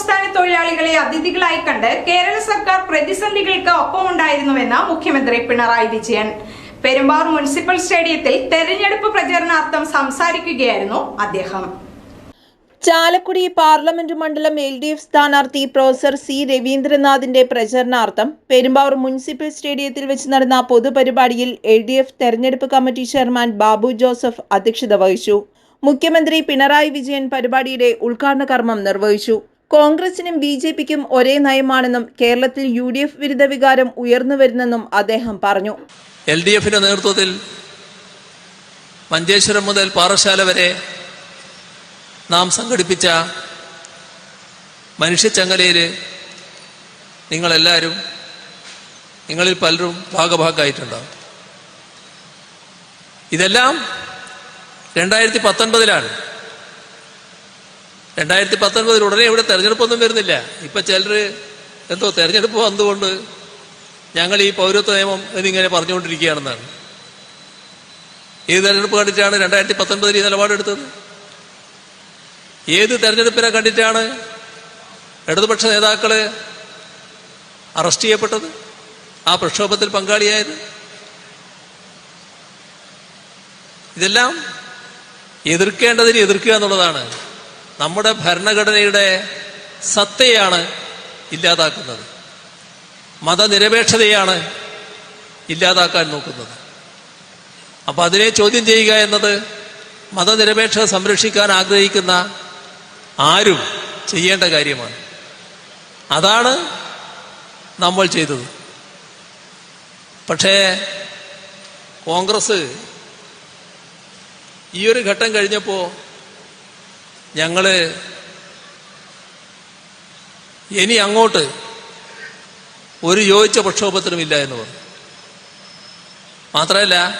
അന്യസംസ്ഥാന തൊഴിലാളികളെ അതിഥികളായി കണ്ട് കേരള സർക്കാർ പ്രതിസന്ധികൾക്ക് ഒപ്പമുണ്ടായിരുന്നുവെന്ന് മുഖ്യമന്ത്രി പിണറായി വിജയൻ. പെരുമ്പാവൂർ മുനിസിപ്പൽ സ്റ്റേഡിയത്തിൽ തെരഞ്ഞെടുപ്പ് പ്രചരണാർത്ഥം സംസാരിക്കുകയായിരുന്നു അദ്ദേഹം. ചാലക്കുടി പാർലമെന്റ് മണ്ഡലം എൽ ഡി എഫ് സ്ഥാനാർത്ഥി പ്രൊഫസർ സി രവീന്ദ്രനാഥിന്റെ പ്രചരണാർത്ഥം പെരുമ്പാവൂർ മുനിസിപ്പൽ സ്റ്റേഡിയത്തിൽ വെച്ച് നടന്ന പൊതുപരിപാടിയിൽ എൽ ഡി എഫ് തെരഞ്ഞെടുപ്പ് കമ്മിറ്റി ചെയർമാൻ ബാബു ജോസഫ് അധ്യക്ഷത വഹിച്ചു. മുഖ്യമന്ത്രി പിണറായി വിജയൻ പരിപാടിയുടെ ഉദ്ഘാടന കർമ്മം നിർവഹിച്ചു. കോൺഗ്രസിനും ബി ജെ പിക്കും ഒരേ നയമാണെന്നും കേരളത്തിൽ യു ഡി എഫ് വിരുദ്ധ വികാരം ഉയർന്നു വരുന്നെന്നും അദ്ദേഹം പറഞ്ഞു. എൽ ഡി എഫിന്റെ നേതൃത്വത്തിൽ മഞ്ചേശ്വരം മുതൽ പാറശാല വരെ നാം സംഘടിപ്പിച്ച മനുഷ്യച്ചങ്ങലയിൽ നിങ്ങളെല്ലാവരും നിങ്ങളിൽ പലരും ഭാഗഭാഗമായിട്ടുണ്ടാവും ഇതെല്ലാം രണ്ടായിരത്തി പത്തൊൻപതിലാണ്. രണ്ടായിരത്തി പത്തൊൻപതിൽ ഉടനെ ഇവിടെ തെരഞ്ഞെടുപ്പൊന്നും വരുന്നില്ല. ഇപ്പം ചിലർ എന്തോ തെരഞ്ഞെടുപ്പ് വന്നുകൊണ്ട് ഞങ്ങൾ ഈ പൗരത്വ നിയമം എന്നിങ്ങനെ പറഞ്ഞുകൊണ്ടിരിക്കുകയാണെന്നാണ്. ഈ തെരഞ്ഞെടുപ്പ് കണ്ടിട്ടാണ് രണ്ടായിരത്തി പത്തൊൻപതിൽ ഈ നിലപാടെടുത്തത് ഏത് തെരഞ്ഞെടുപ്പിനെ കണ്ടിട്ടാണ് ഇടതുപക്ഷ നേതാക്കൾ അറസ്റ്റ് ചെയ്യപ്പെട്ടത്? ആ പ്രക്ഷോഭത്തിൽ പങ്കാളിയായത്? ഇതെല്ലാം എതിർക്കേണ്ടതിന് എതിർക്കുക എന്നുള്ളതാണ്. നമ്മുടെ ഭരണഘടനയുടെ സത്തയാണ് ഇല്ലാതാക്കുന്നത്. മതനിരപേക്ഷതയാണ് ഇല്ലാതാക്കാൻ നോക്കുന്നത്. അപ്പൊ അതിനെ ചോദ്യം ചെയ്യുക എന്നത് മതനിരപേക്ഷത സംരക്ഷിക്കാൻ ആഗ്രഹിക്കുന്ന ആരും ചെയ്യേണ്ട കാര്യമാണ്. അതാണ് നമ്മൾ ചെയ്തത്. പക്ഷേ കോൺഗ്രസ് ഈ ഒരു ഘട്ടം കഴിഞ്ഞപ്പോൾ ഞങ്ങൾ ഇനി അങ്ങോട്ട് ഒരു യോജിച്ച പ്രക്ഷോഭത്തിനുമില്ല എന്ന് പറഞ്ഞു. മാത്രമല്ല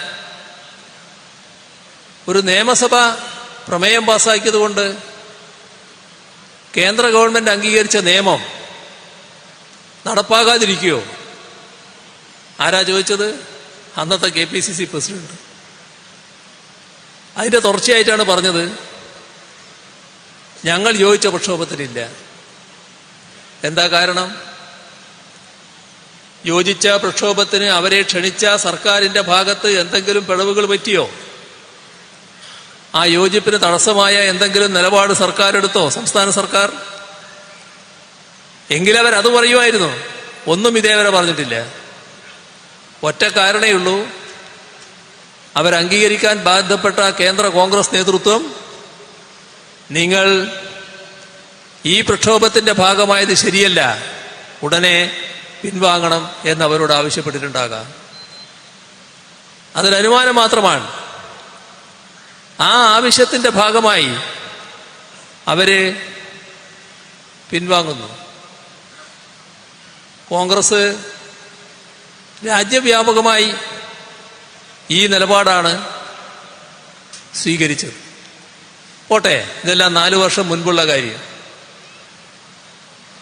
ഒരു നിയമസഭ പ്രമേയം പാസ്സാക്കിയത് കൊണ്ട് കേന്ദ്ര ഗവൺമെന്റ് അംഗീകരിച്ച നിയമം നടപ്പാകാതിരിക്കുകയോ? ആരാ ചോദിച്ചത്? അന്നത്തെ K P C C president. അതിന്റെ തുടർച്ചയായിട്ടാണ് പറഞ്ഞത്. ഞങ്ങൾ യോജിച്ച പ്രക്ഷോഭത്തിനില്ല. എന്താ കാരണം? യോജിച്ച പ്രക്ഷോഭത്തിന് അവരെ ക്ഷണിച്ച സർക്കാരിന്റെ ഭാഗത്ത് എന്തെങ്കിലും പിഴവുകൾ പറ്റിയോ? ആ യോജിപ്പിന് തടസ്സമായ എന്തെങ്കിലും നിലപാട് സർക്കാർ എടുത്തോ സംസ്ഥാന സർക്കാർ? എങ്കിലവർ അത് പറയുമായിരുന്നു. ഒന്നും ഇതേവരെ പറഞ്ഞിട്ടില്ല. ഒറ്റ കാരണേ ഉള്ളൂ. അവരംഗീകരിക്കാൻ ബാധ്യപ്പെട്ട കേന്ദ്ര കോൺഗ്രസ് നേതൃത്വം നിങ്ങൾ ഈ പ്രക്ഷോഭത്തിന്റെ ഭാഗമായത് ശരിയല്ല. ഉടനെ പിൻവാങ്ങണം എന്ന് അവരോട് ആവശ്യപ്പെട്ടിട്ടുണ്ടാകാം അതൊരനുമാനം മാത്രമാണ്. ആ ആവശ്യത്തിന്റെ ഭാഗമായി അവർ പിൻവാങ്ങുന്നു. കോൺഗ്രസ് രാജ്യവ്യാപകമായി ഈ നിലപാടാണ് സ്വീകരിച്ചത്. പോട്ടെ ഇതെല്ലാം നാലു വർഷം മുൻപുള്ള കാര്യം.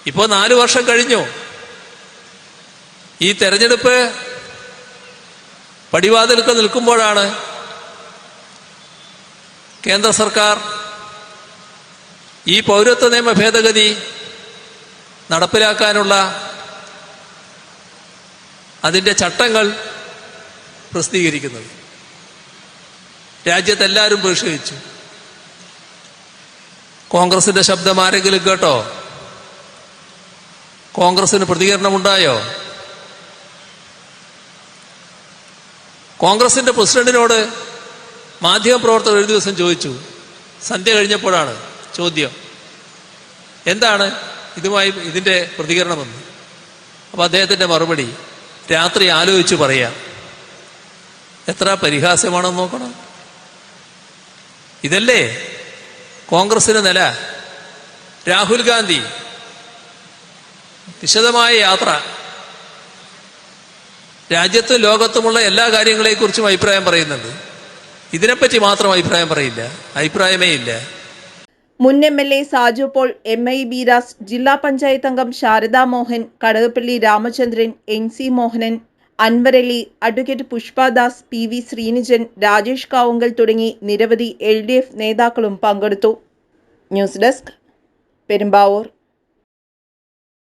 ഇപ്പോ നാലു വർഷം കഴിഞ്ഞു. ഈ തെരഞ്ഞെടുപ്പ് പടിവാതിൽക്ക് നിൽക്കുമ്പോഴാണ് കേന്ദ്ര സർക്കാർ ഈ പൗരത്വ നിയമ ഭേദഗതി നടപ്പിലാക്കാനുള്ള അതിന്റെ ചട്ടങ്ങൾ പ്രസിദ്ധീകരിക്കുന്നത്. രാജ്യത്തെല്ലാവരും പ്രതിഷേധിച്ചു കോൺഗ്രസിന്റെ ശബ്ദം ആരെങ്കിലും കേട്ടോ? കോൺഗ്രസിന് പ്രതികരണം ഉണ്ടായോ കോൺഗ്രസിന്റെ പ്രസിഡന്റിനോട് മാധ്യമ മാധ്യമപ്രവർത്തകർ ഒരു ദിവസം ചോദിച്ചു. സന്ധ്യ കഴിഞ്ഞപ്പോഴാണ് ചോദ്യം. എന്താണ് ഇതുമായി ഇതിന്റെ പ്രതികരണമെന്ന്? അപ്പൊ അദ്ദേഹത്തിന്റെ മറുപടി രാത്രി ആലോചിച്ച് പറയാം. എത്ര പരിഹാസ്യമാണെന്ന് നോക്കണം. ഇതല്ലേ കോൺഗ്രസിന്റെ നില രാഹുൽ ഗാന്ധി വിശദമായ യാത്ര രാജ്യത്തും ലോകത്തുമുള്ള എല്ലാ കാര്യങ്ങളെക്കുറിച്ചും അഭിപ്രായം പറയുന്നുണ്ട്. ഇതിനെപ്പറ്റി മാത്രം അഭിപ്രായം പറയില്ല അഭിപ്രായമേ ഇല്ല. മുൻ M L A Saju Paul M I Beeras ജില്ലാ പഞ്ചായത്ത് അംഗം Sharada Mohan Kadakampally Ramachandran N C Mohanan Anwarali advocate Pushpadas P V Sreenijan Rajesh Kavungal തുടങ്ങി നിരവധി എൽ നേതാക്കളും പങ്കെടുത്തു. News desk Perumbavoor.